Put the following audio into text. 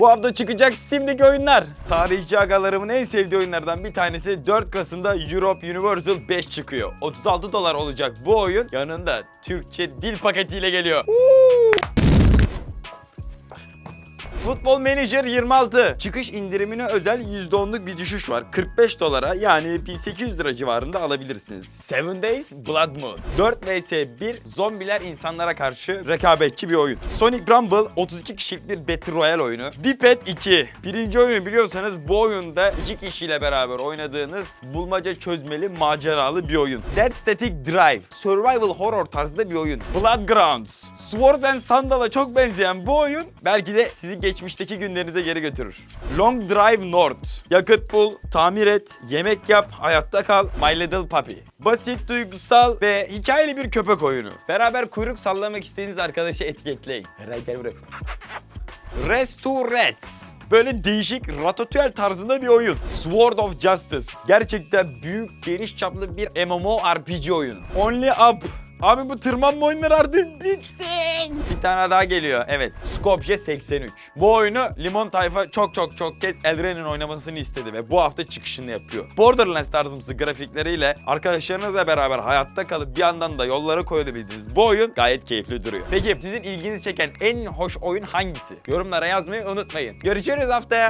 Bu hafta çıkacak Steam'deki oyunlar. Tarihçi agalarımın en sevdiği oyunlardan bir tanesi 4 Kasım'da Europe Universal 5 çıkıyor. 36 dolar olacak bu oyun. Yanında Türkçe dil paketiyle geliyor. Futbol Manager 26. Çıkış indirimine özel %10'luk bir düşüş var. 45 dolara yani 1800 lira civarında alabilirsiniz. 7 Days Blood Moon. 4 vs 1 zombiler insanlara karşı rekabetçi bir oyun. Sonic Rumble 32 kişilik bir Battle Royale oyunu. Biped 2. Birinci oyunu biliyorsanız bu oyunda iki kişiyle beraber oynadığınız bulmaca çözmeli maceralı bir oyun. Dead Static Drive. Survival horror tarzda bir oyun. Bloodgrounds. Swords and Sandal'a çok benzeyen bu oyun belki de sizi geçmişteki günlerinize geri götürür. Long Drive North. Yakıt bul, tamir et, yemek yap, hayatta kal. My Little Puppy. Basit, duygusal ve hikayeli bir köpek oyunu. Beraber kuyruk sallamak istediğiniz arkadaşı etiketleyin. Eray gel buraya. Restaurettes. Böyle değişik ratatouille tarzında bir oyun. Sword of Justice. Gerçekten büyük, geniş çaplı bir MMORPG oyunu. Only Up. Abi bu tırmanma oyunları artık bitsin. Bir tane daha geliyor. Evet. Skopje 83. Bu oyunu Limon Tayfa çok çok çok kez Elren'in oynamasını istedi ve bu hafta çıkışını yapıyor. Borderlands tarzımsı grafikleriyle arkadaşlarınızla beraber hayatta kalıp bir yandan da yollara koyabildiğiniz bu oyun gayet keyifli duruyor. Peki sizin ilginizi çeken en hoş oyun hangisi? Yorumlara yazmayı unutmayın. Görüşürüz haftaya.